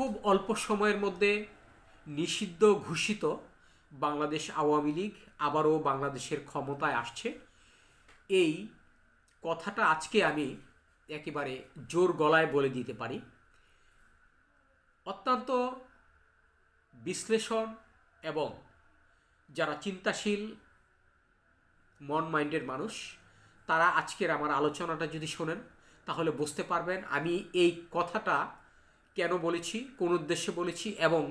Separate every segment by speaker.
Speaker 1: খুব অল্প সময়ের মধ্যে নিষিদ্ধ ঘোষিত বাংলাদেশ আওয়ামী লীগ আবারও বাংলাদেশের ক্ষমতায় আসছে। এই কথাটা আজকে আমি একেবারে জোর গলায় বলে দিতে পারি। অত্যন্ত বিশ্লেষণ এবং যারা চিন্তাশীল মন মাইন্ডের মানুষ, তারা আজকের আমার আলোচনাটা যদি শোনেন, তাহলে বুঝতে পারবেন আমি এই কথাটা কেন বলেছি, কোন উদ্দেশ্যে বলেছি এবং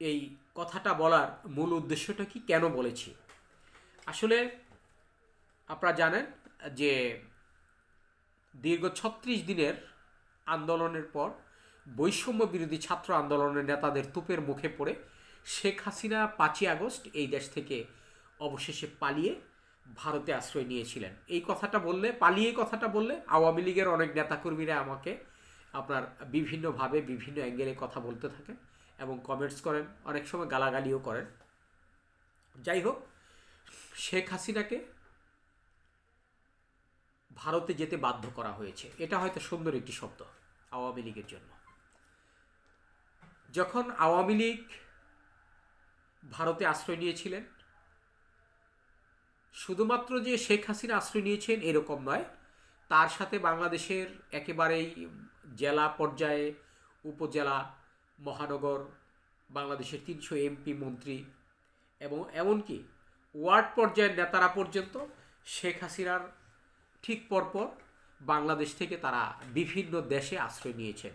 Speaker 1: এই কথাটা বলার মূল উদ্দেশ্যটা কি, কেন বলেছি? আসলে আপনারা জানেন যে দীর্ঘ ছত্রিশ দিনের আন্দোলনের পর বৈষম্য বিরোধী ছাত্র আন্দোলনের নেতাদের তুপের মুখে পড়ে শেখ হাসিনা পাঁচই আগস্ট এই দেশ থেকে অবশেষে পালিয়ে ভারতে আশ্রয় নিয়েছিলেন। এই কথাটা বললে, পালিয়ে কথাটা বললে আওয়ামী লীগের অনেক নেতাকর্মীরা আমাকে আপনার বিভিন্নভাবে বিভিন্ন অ্যাঙ্গেলে কথা বলতে থাকেন এবং কমেন্টস করেন, অনেক সময় গালাগালিও করেন। যাই হোক, শেখ হাসিনাকে ভারতে যেতে বাধ্য করা হয়েছে। এটা হয়তো সুন্দর একটি শব্দ আওয়ামী লীগের জন্য। যখন আওয়ামী লীগ ভারতে আশ্রয় নিয়েছিলেন, শুধুমাত্র যে শেখ হাসিনা আশ্রয় নিয়েছেন এরকম নয়, তার সাথে বাংলাদেশের একেবারেই জেলা পর্যায়ে উপজেলা, মহানগর, বাংলাদেশের তিনশো এমপি মন্ত্রী এবং এমনকি ওয়ার্ড পর্যায়ের নেতারা পর্যন্ত শেখ হাসিনার ঠিক পরপর বাংলাদেশ থেকে তারা বিভিন্ন দেশে আশ্রয় নিয়েছেন।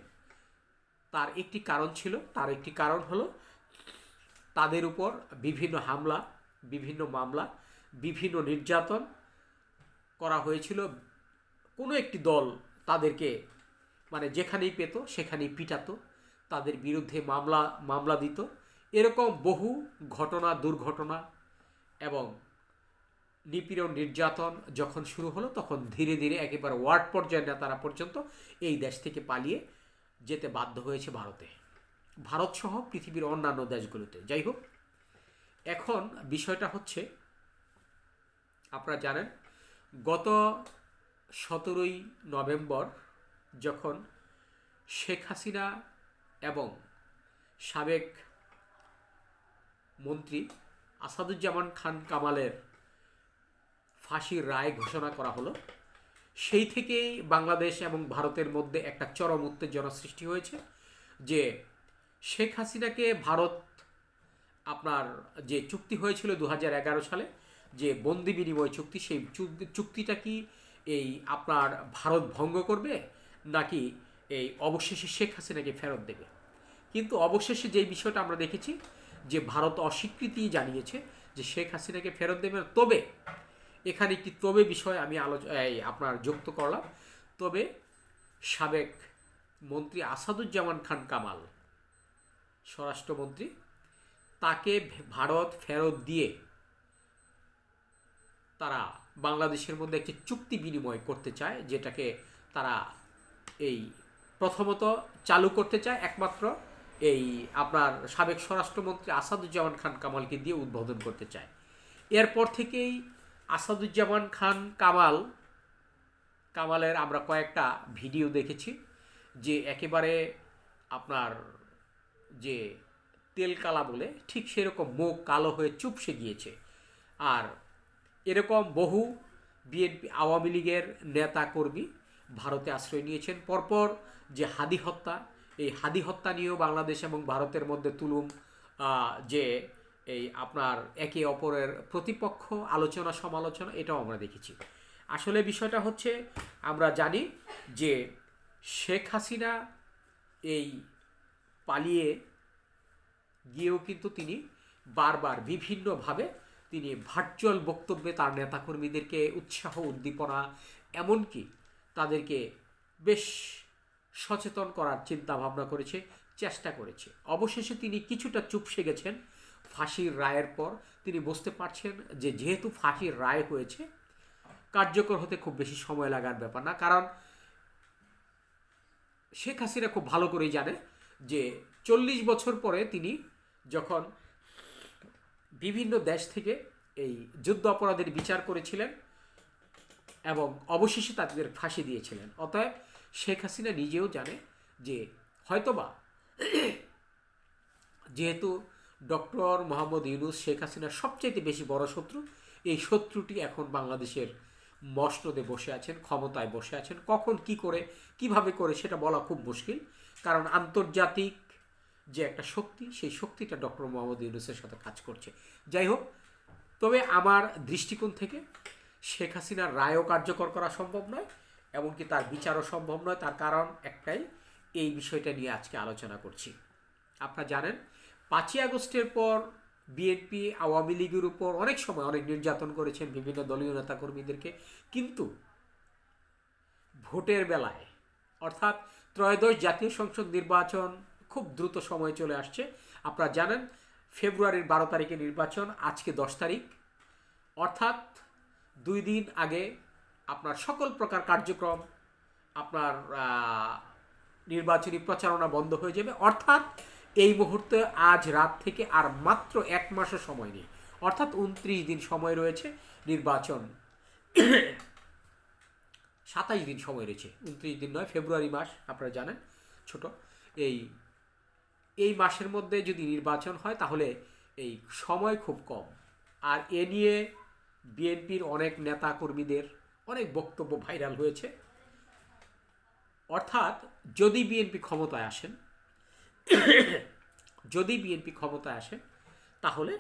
Speaker 1: তার একটি কারণ ছিল, তার একটি কারণ হলো তাদের উপর বিভিন্ন হামলা, বিভিন্ন মামলা, বিভিন্ন নির্যাতন করা হয়েছিল। কোনো একটি দল তাদেরকে মানে যেখানেই পেত, সেখানেই পিটাতো, তাদের বিরুদ্ধে মামলা মামলা দিত। এরকম বহু ঘটনা, দুর্ঘটনা এবং নিপীড়ন নির্যাতন যখন শুরু হলো, তখন ধীরে ধীরে একেবারে ওয়ার্ড পর্যায়ের নেতারা পর্যন্ত এই দেশ থেকে পালিয়ে যেতে বাধ্য হয়েছে ভারতে। ভারত সহ পৃথিবীর অন্যান্য দেশগুলোতে। যাই হোক, এখন বিষয়টা হচ্ছে, আপনারা জানেন, গত সতেরোই নভেম্বর যখন শেখ হাসিনা এবং সাবেক মন্ত্রী আসাদুজ্জামান খান কামালের ফাঁসির রায় ঘোষণা করা হলো, সেই থেকেই বাংলাদেশ এবং ভারতের মধ্যে একটা চরম উত্তেজনা সৃষ্টি হয়েছে যে শেখ হাসিনাকে ভারত আপনার যে চুক্তি হয়েছিল দু হাজার এগারো সালে, যে বন্দি বিনিময় চুক্তি, সেই চুক্তিটা কি এই আপনার ভারত ভঙ্গ করবে? নাকি এই অবশেষে শেখ হাসিনাকে ফেরত দেবে। কিন্তু অবশেষে যে বিষয়টা আমরা দেখেছি, যে ভারত অস্বীকৃতি জানিয়েছে যে শেখ হাসিনাকে ফেরত দেবে, তবে এখানে একটি তবে বিষয় আমি আলোচ আপনার যুক্ত করলাম। তবে সাবেক মন্ত্রী আসাদুজ্জামান খান কামাল, স্বরাষ্ট্রমন্ত্রী, তাকে ভারত ফেরত দিয়ে তারা বাংলাদেশের মধ্যে একটি চুক্তি বিনিময় করতে চায়, যেটাকে তারা এই প্রথমত চালু করতে চায় একমাত্র এই আপনার সাবেক স্বরাষ্ট্রমন্ত্রী আসাদুজ্জামান খান কামালকে দিয়ে উদ্বোধন করতে চায়। এরপর থেকেই আসাদুজ্জামান খান কামাল, কামালের আমরা কয়েকটা ভিডিও দেখেছি যে একেবারে আপনার যে তেলকালা বলে ঠিক সেরকম মুখ কালো হয়ে চুপসে গিয়েছে। আর এরকম বহু বিএনপি আওয়ামী লীগের নেতা কর্মী ভারতে আশ্রয় নিয়েছেন। পরপর যে হাদি হত্যা, এই হাদি হত্যা নিয়েও বাংলাদেশ এবং ভারতের মধ্যে তুলুম যে এই আপনার একে অপরের প্রতিপক্ষ, আলোচনা, সমালোচনা, এটাও আমরা দেখেছি। আসলে বিষয়টা হচ্ছে, আমরা জানি যে শেখ হাসিনা এই পালিয়ে গিয়েও কিন্তু তিনি বারবার বিভিন্নভাবে তিনি ভার্চুয়াল বক্তব্যে তার নেতাকর্মীদেরকে উৎসাহ, উদ্দীপনা, এমনকি তাদেরকে বেশ সচেতন করার চিন্তা ভাবনা করেছে, চেষ্টা করেছে। অবশেষে তিনি কিছুটা চুপসে গেছেন। ফাঁসির রায়ের পর তিনি বুঝতে পারছেন যে যেহেতু ফাঁসির রায় হয়েছে, কার্যকর হতে খুব বেশি সময় লাগার ব্যাপার না। কারণ শেখ হাসিনা খুব ভালো করেই জানে যে চল্লিশ বছর পরে তিনি যখন বিভিন্ন দেশ থেকে এই যুদ্ধ অপরাধের বিচার করেছিলেন এবং অবশেষে তাদের ফাঁসি দিয়েছিলেন। অতএব শেখ হাসিনা নিজেও জানে যে হয়তোবা যেহেতু ডক্টর মোহাম্মদ ইউনুস শেখ হাসিনার সবচাইতে বেশি বড় শত্রু, এই শত্রুটি এখন বাংলাদেশের মসনদে বসে আছেন, ক্ষমতায় বসে আছেন। কখন কি করে, কীভাবে করে সেটা বলা খুব মুশকিল। কারণ আন্তর্জাতিক যে একটা শক্তি, সেই শক্তিটা ডক্টর মোহাম্মদ ইউনুসের সাথে কাজ করছে। যাই হোক, তবে আমার দৃষ্টিকোণ থেকে শেখ হাসিনার রায়ও কার্যকর করা সম্ভব নয়, এমনকি তার বিচারও সম্ভব নয়। তার কারণ একটাই, এই বিষয়টা নিয়ে আজকে আলোচনা করছি। আপনারা জানেন, পাঁচই আগস্টের পর বিএনপি আওয়ামী লীগের উপর অনেক সময় অনেক নির্যাতন করেছেন বিভিন্ন দলীয় নেতাকর্মীদেরকে, কিন্তু ভোটের বেলায়, অর্থাৎ ত্রয়োদশ জাতীয় সংসদ নির্বাচন খুব দ্রুত সময় চলে আসছে। আপনারা জানেন, ফেব্রুয়ারির বারো তারিখে নির্বাচন, আজকে দশ তারিখ। অর্থাৎ দুই দিন আগে আপনার সকল প্রকার কার্যক্রম, আপনার নির্বাচনী প্রচারণা বন্ধ হয়ে যাবে। অর্থাৎ এই মুহূর্তে আজ রাত থেকে আর মাত্র এক মাসও সময় নেই। অর্থাৎ উনত্রিশ দিন সময় রয়েছে নির্বাচন। সাতাইশ দিন সময় রয়েছে। উনত্রিশ দিন নয়, ফেব্রুয়ারি মাস, আপনারা জানেন, ছোট। এই এই মাসের মধ্যে যদি নির্বাচন হয় তাহলে এই সময় খুব কম। আর এ নিয়ে বিএনপির অনেক নেতা কর্মীদের অনেক বক্তব্য ভাইরাল হয়েছে। অর্থাৎ যদি বিএনপি ক্ষমতায় আসেন, যদি বিএনপি ক্ষমতায় আসে তাহলে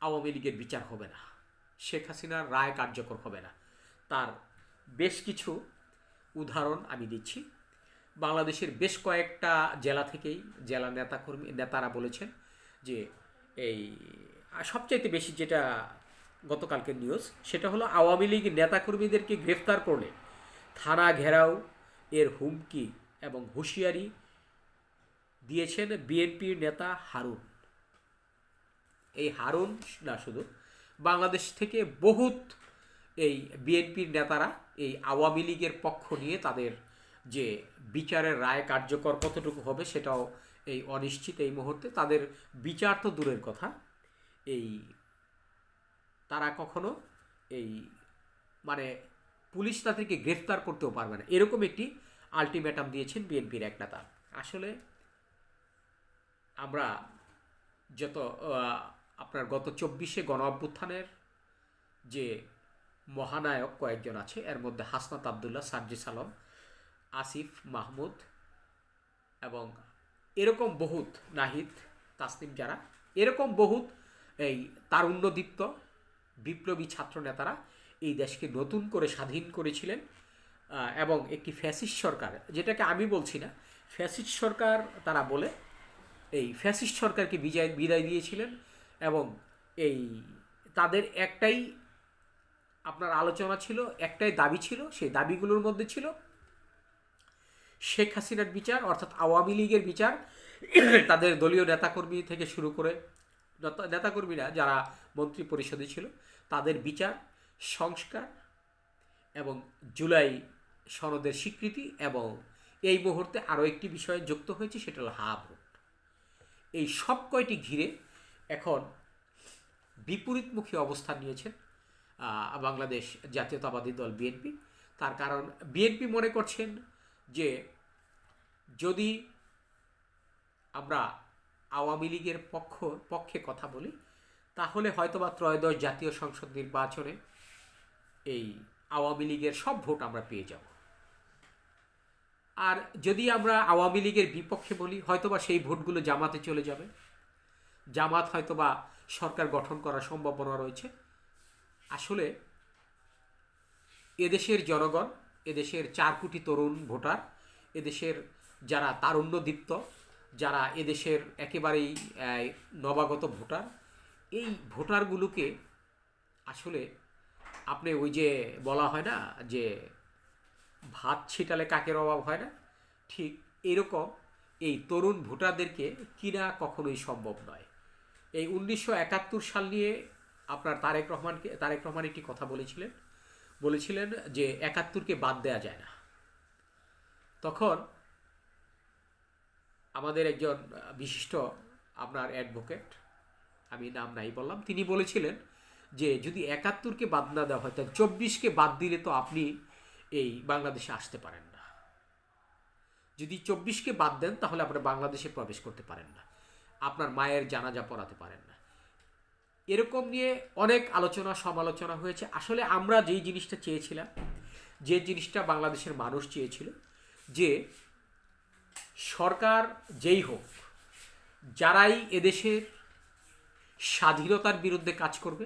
Speaker 1: আওয়ামী লীগের বিচার হবে না। শেখ হাসিনার রায় কার্যকর হবে না। তার বেশ কিছু উদাহরণ আমি দিচ্ছি। বাংলাদেশের বেশ কয়েকটা জেলা থেকেই জেলা নেতাকর্মী, নেতারা বলেছেন যে এই সবচাইতে বেশি যেটা গতকালকের নিউজ, সেটা হলো আওয়ামী লীগ নেতাকর্মীদেরকে গ্রেফতার করলে। থানা ঘেরাও, এর হুমকি এবং হুঁশিয়ারি দিয়েছেন বিএনপির নেতা হারুন। এই হারুন না শুধু, বাংলাদেশ থেকে বহুত এই বিএনপির নেতারা এই আওয়ামী লীগের পক্ষ নিয়ে তাদের যে বিচারের রায় কার্যকর কতটুকু হবে সেটাও এই অনিশ্চিত এই মুহূর্তে। তাদের বিচার তো দূরের কথা। এই তারা কখনো এই মানে পুলিশ তাদেরকে গ্রেফতার করতেও পারবে না। এরকম একটি আলটিমেটাম দিয়েছেন বিএনপির এক নেতা। আসলে আমরা যত আপনার গত চব্বিশে গণ অভ্যুত্থানের যে মহানায়ক কয়েকজন আছে, এর মধ্যে হাসনাত আবদুল্লাহ, সার্জিস সালম আসিফ মাহমুদ এবং এরকম বহুত নাহিদ, তাসনিম যারা, এরকম বহুত এই তারুণ্যদীপ্ত বিপ্লবী ছাত্র নেতারা এই দেশকে নতুন করে স্বাধীন করেছিলেন এবং একটি ফ্যাসিস্ট সরকার, যেটাকে আমি বলছি না, ফ্যাসিস্ট সরকার তারা বলে, এই ফ্যাসিস্ট সরকারকে বিজয়, বিদায় দিয়েছিলেন এবং এই তাদের একটাই আপনার আলোচনা ছিল, একটাই দাবি ছিল, সেই দাবিগুলোর মধ্যে ছিল শেখ হাসিনার বিচার, অর্থাৎ আওয়ামী লীগের বিচার, তাদের দলীয় নেতাকর্মী থেকে শুরু করে নেতাকর্মীরা যারা মন্ত্রী পরিষদে ছিল, তাদের বিচার, সংস্কার এবং জুলাই সনদের স্বীকৃতি এবং এই মুহূর্তে আরও একটি বিষয়ে যুক্ত হয়েছে, সেটা হলো হা ভোট এই সব কয়টি ঘিরে এখন বিপরীতমুখী অবস্থান নিয়েছেন বাংলাদেশ জাতীয়তাবাদী দল বিএনপি। তার কারণ, বিএনপি মনে করছেন যে যদি আমরা আওয়ামী লীগের পক্ষ, পক্ষে কথা বলি, তাহলে হয়তোবা ত্রয়োদশ জাতীয় সংসদ নির্বাচনে এই আওয়ামী লীগের সব ভোট আমরা পেয়ে যাব। আর যদি আমরা আওয়ামী লীগের বিপক্ষে বলি, হয়তোবা সেই ভোটগুলো জামাতে চলে যাবে। জামাত হয়তোবা সরকার গঠন করার সম্ভাবনা রয়েছে। আসলে এদেশের জনগণ, এদেশের চার কোটি তরুণ ভোটার, এদেশের যারা তারুণ্যদীপ্ত যারা এদেশের একেবারেই নবাগত ভোটার, এই ভোটারগুলোকে আসলে আপনি ওই যে বলা হয় না যে ভাত ছিটালে কাকের অভাব হয় না? ঠিক এরকম এই তরুণ ভোটারদেরকে কিনা কখনোই সম্ভব নয়। এই উনিশশো একাত্তর সাল নিয়ে আপনার তারেক রহমানকে, তারেক রহমান একটি কথা বলেছিলেন। বলেছিলেন যে একাত্তরকে বাদ দেওয়া যায় না। তখন আমাদের একজন বিশিষ্ট আপনার অ্যাডভোকেট আমি নাম নাই বললাম, তিনি বলেছিলেন যে যদি একাত্তরকে বাদ না দেওয়া হয়, তাহলে চব্বিশকে বাদ দিলে তো আপনি এই বাংলাদেশে আসতে পারেন না। যদি চব্বিশকে বাদ দেন, তাহলে আপনারা বাংলাদেশে প্রবেশ করতে পারেন না। আপনার মায়ের জানাজা পড়াতে পারেন না। এরকম নিয়ে অনেক আলোচনা, সমালোচনা হয়েছে। আসলে আমরা যেই জিনিসটা চেয়েছিলাম, যে জিনিসটা বাংলাদেশের মানুষ চেয়েছিল, যে সরকার যেই হোক, যারাই এদেশের স্বাধীনতার বিরুদ্ধে কাজ করবে,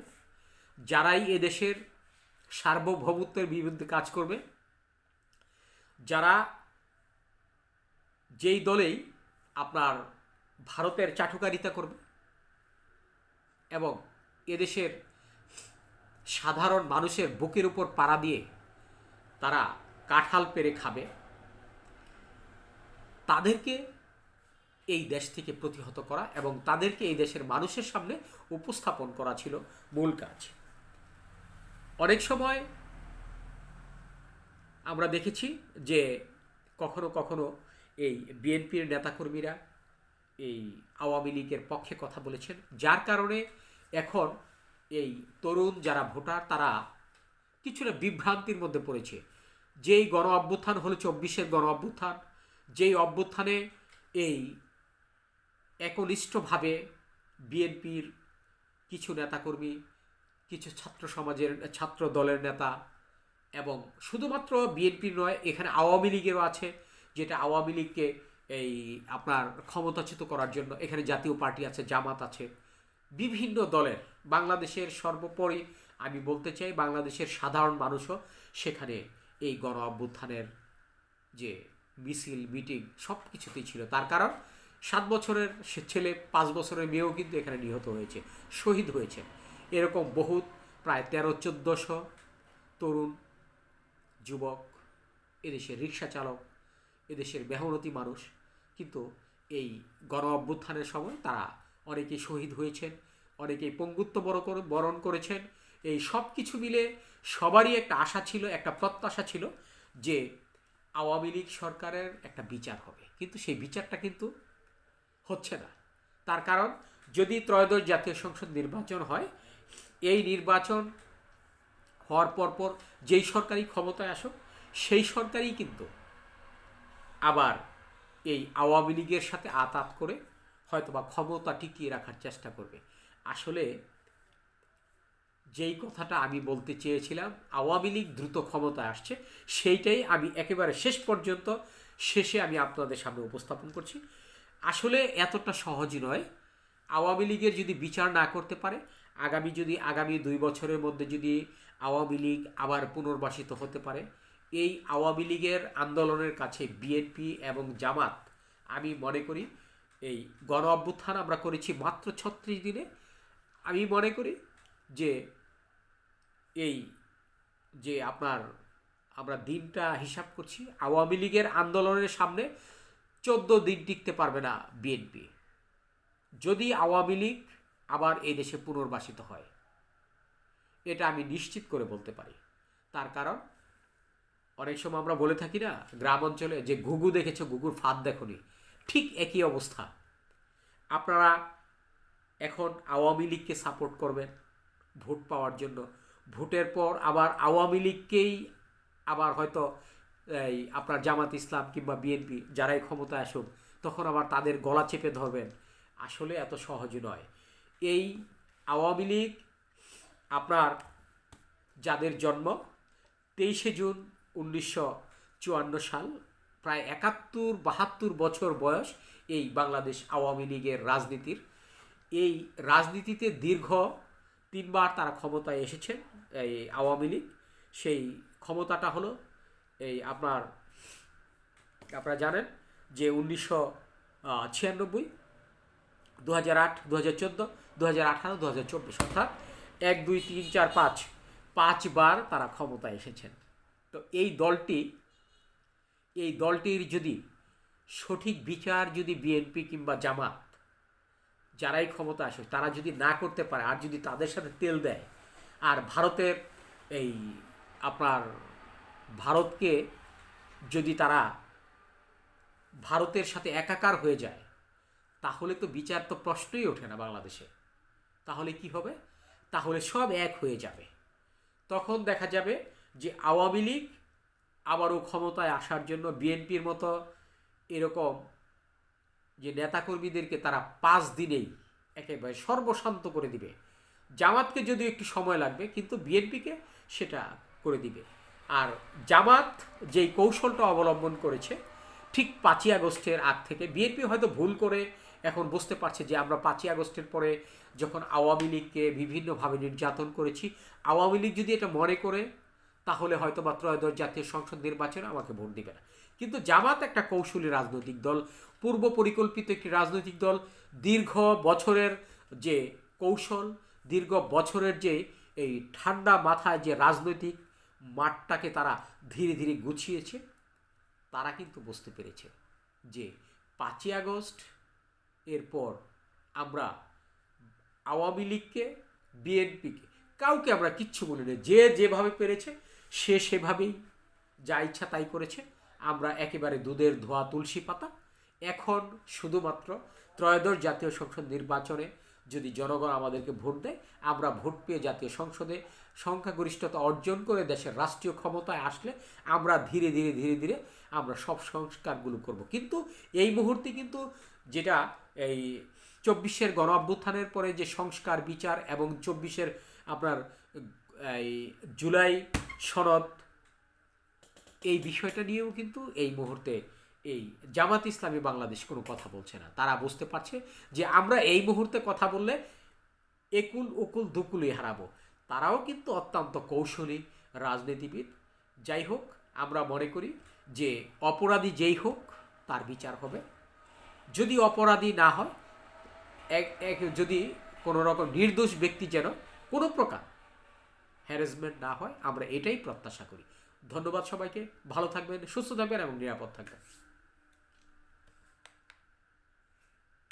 Speaker 1: যারাই এদেশের সার্বভৌমত্বের বিরুদ্ধে কাজ করবে, যারা যেই দলেই আপনার ভারতের চাটুকারিতা করবে এবং এদেশের সাধারণ মানুষের বুকের উপর পাড়া দিয়ে তারা কাঁঠাল পেরে খাবে তাদেরকে এই দেশ থেকে প্রতিহত করা এবং তাদেরকে এই দেশের মানুষের সামনে উপস্থাপন করা ছিল মূল কাজ। অনেক সময় আমরা দেখেছি যে কখনো কখনো এই বিএনপির নেতাকর্মীরা এই আওয়ামী লীগের পক্ষে কথা বলেছেন, যার কারণে এখন এই তরুণ যারা ভোটার তারা কিছুটা বিভ্রান্তির মধ্যে পড়েছে। যেই গণ অভ্যুত্থান হলো চব্বিশের গণ অভ্যুত্থান যেই অভ্যুত্থানে এই একনিষ্ঠভাবে বিএনপির কিছু নেতাকর্মী, কিছু ছাত্র সমাজের, ছাত্র দলের নেতা এবং শুধুমাত্র বিএনপির নয়, এখানে আওয়ামী লীগেরও আছে, যেটা আওয়ামী লীগকে এই আপনার ক্ষমতাচ্যুত করার জন্য এখানে জাতীয় পার্টি আছে, জামাত আছে, বিভিন্ন দলের, বাংলাদেশের সর্বোপরি আমি বলতে চাই বাংলাদেশের সাধারণ মানুষও সেখানে এই গণ অভ্যুত্থানের যে মিছিল, মিটিং সব কিছুতেই ছিল। তার কারণ সাত বছরের সে ছেলে, পাঁচ বছরের মেয়েও কিন্তু এখানে নিহত হয়েছে, শহীদ হয়েছে। এরকম বহুত প্রায় তেরো, চোদ্দোশো তরুণ যুবক, এদেশের রিক্সা চালক, এদেশের মেহনতি মানুষ। কিন্তু এই গণ অভ্যুত্থানের সময় তারা অনেকেই শহীদ হয়েছেন, অনেকেই পঙ্গুত্ব বরণ করেছেন। এই সব কিছু মিলে সবারই একটা আশা ছিল, একটা প্রত্যাশা ছিল যে আওয়ামী লীগ সরকারের একটা বিচার হবে। কিন্তু সেই বিচারটা কিন্তু হচ্ছে না। তার কারণ, যদি ত্রয়োদশ জাতীয় সংসদ নির্বাচন হয়, এই নির্বাচন হওয়ার পরপর যেই সরকারি ক্ষমতায় আসুক, সেই সরকারই কিন্তু আবার এই আওয়ামী লীগের সাথে আতাত করে হয়তোবা ক্ষমতা টিকিয়ে রাখার চেষ্টা করবে। আসলে যেই কথাটা আমি বলতে চেয়েছিলাম, আওয়ামী লীগ দ্রুত ক্ষমতায় আসছে, সেইটাই আমি একেবারে শেষ পর্যন্ত শেষে আমি আপনাদের সামনে উপস্থাপন করছি। আসলে এতটা সহজ নয়। আওয়ামী লীগের যদি বিচার না করতে পারে, আগামী যদি আগামী দুই বছরের মধ্যে যদি আওয়ামী লীগ আবার পুনর্বাসিত হতে পারে, এই আওয়ামী লীগের আন্দোলনের কাছে বিএনপি এবং জামাত, আমি মনে করি, এই গণ অভ্যুত্থান আমরা করেছি মাত্র ছত্রিশ দিনে। আমি মনে করি যে এই যে আপনার, আমরা দিনটা হিসাব করছি, আওয়ামী লীগের আন্দোলনের সামনে চোদ্দ দিন টিকতে পারবে না বিএনপি। যদি আওয়ামী লীগ আবার এই দেশে পুনর্বাসিত হয়, এটা আমি নিশ্চিত করে বলতে পারি। তার কারণ, অনেক সময় আমরা বলে থাকি না, গ্রাম অঞ্চলে যে ঘুঘু দেখেছ, ঘুঘুর ফাঁদ দেখনি, ঠিক একই অবস্থা। আপনারা এখন আওয়ামী লীগকে সাপোর্ট করবেন, ভোট পাওয়ার জন্য। ভোটের পর আবার আওয়ামী লীগকেই আবার হয়তো এই আপনার জামাত ইসলাম কিংবা বিএনপি যারাই ক্ষমতায় আসুক, তখন আবার তাদের গলা চেপে ধরবেন। আসলে এত সহজ নয়। এই আওয়ামী লীগ আপনার যাদের জন্ম তেইশে জুন উনিশশো চুয়ান্ন সাল, প্রায় একাত্তর বাহাত্তর বছর বয়স এই বাংলাদেশ আওয়ামী লীগের রাজনীতির। এই রাজনীতিতে দীর্ঘ তিনবার তারা ক্ষমতায় এসেছেন এই আওয়ামী লীগ। সেই ক্ষমতাটা হলো এই আপনার, আপনারা জানেন যে উনিশশো ছিয়ানব্বই দু হাজার আট দু হাজার চোদ্দ দু হাজার আঠারো দু হাজার চব্বিশ, অর্থাৎ এক, দুই, তিন, চার, পাঁচ, পাঁচবার তারা ক্ষমতায় এসেছেন। তো এই দলটি, এই দলটির যদি সঠিক বিচার যদি বিএনপি কিংবা জামাত যারাই ক্ষমতা আসে তারা যদি না করতে পারে, আর যদি তাদের সাথে তেল দেয়, আর ভারতের এই আপনার ভারতকে যদি তারা ভারতের সাথে একাকার হয়ে যায়, তাহলে তো বিচার তো প্রশ্নই ওঠে না বাংলাদেশে। তাহলে কি হবে? তাহলে সব এক হয়ে যাবে। তখন দেখা যাবে যে আওয়ামী লীগ আবারও ক্ষমতায় আসার জন্য বিএনপির মতো এরকম যে নেতাকর্মীদেরকে তারা পাঁচ দিনেই একেবারে সর্বশান্ত করে দিবে। জামাতকে যদিও একটু সময় লাগবে, কিন্তু বিএনপিকে সেটা করে দিবে। আর জামাত যেই কৌশলটা অবলম্বন করেছে, ঠিক পাঁচই আগস্টের আগ থেকে বিএনপি হয়তো ভুল করে এখন বুঝতে পারছে যে আমরা পাঁচই আগস্টের পরে যখন আওয়ামী লীগকে বিভিন্নভাবে নির্যাতন করেছি, আওয়ামী লীগ যদি এটা মনে করে তাহলে হয়তো বা ত্রয়োদশ জাতীয় সংসদ নির্বাচনে আমাকে ভোট দিবে না। কিন্তু জামাত একটা কৌশলী রাজনৈতিক দল, পূর্ব পরিকল্পিত একটি রাজনৈতিক দল, দীর্ঘ বছরের যে কৌশল, দীর্ঘ বছরের যে এই ঠান্ডা মাথায় যে রাজনৈতিক মাঠটাকে তারা ধীরে ধীরে গুছিয়েছে, তারা কিন্তু বুঝতে পেরেছে যে পাঁচই আগস্ট, এরপর আমরা আওয়ামী লীগকে, বিএনপিকে, কাউকে আমরা কিচ্ছু বলি না। যে যেভাবে পেরেছে সে সেভাবেই যা ইচ্ছা তাই করেছে। আমরা একেবারে দুধের ধোয়া তুলসী পাতা। এখন শুধুমাত্র ত্রয়োদশ জাতীয় সংসদ নির্বাচনে যদি জনগণ আমাদেরকে ভোট দেয়, আমরা ভোট পেয়ে জাতীয় সংসদে সংখ্যাগরিষ্ঠতা অর্জন করে দেশের রাষ্ট্রীয় ক্ষমতায় আসলে আমরা ধীরে ধীরে ধীরে ধীরে আমরা সব সংস্কারগুলো করব। কিন্তু এই মুহূর্তে কিন্তু যেটা এই চব্বিশের গণ অভ্যুত্থানের পরে যে সংস্কার, বিচার এবং চব্বিশের আপনার এই জুলাই সনদ এই বিষয়টা নিয়েও কিন্তু এই মুহূর্তে এই জামাত ইসলামী বাংলাদেশ কোনো কথা বলছে না। তারা বুঝতে পারছে যে আমরা এই মুহূর্তে কথা বললে একুল, উকুল, দুকুলই হারাবো। তারাও কিন্তু অত্যন্ত কৌশলী, রাজনীতিবিদ। যাই হোক, আমরা মনে করি যে অপরাধী যেই হোক, তার বিচার হবে। যদি অপরাধী না হয় এক যদি কোনো রকম নির্দোষ ব্যক্তি যেন কোনো প্রকার হ্যারাসমেন্ট না হয়, আমরা এটাই প্রত্যাশা করি। ধন্যবাদ সবাইকে, ভালো থাকবেন, সুস্থ থাকবেন এবং নিরাপদ থাকবেন।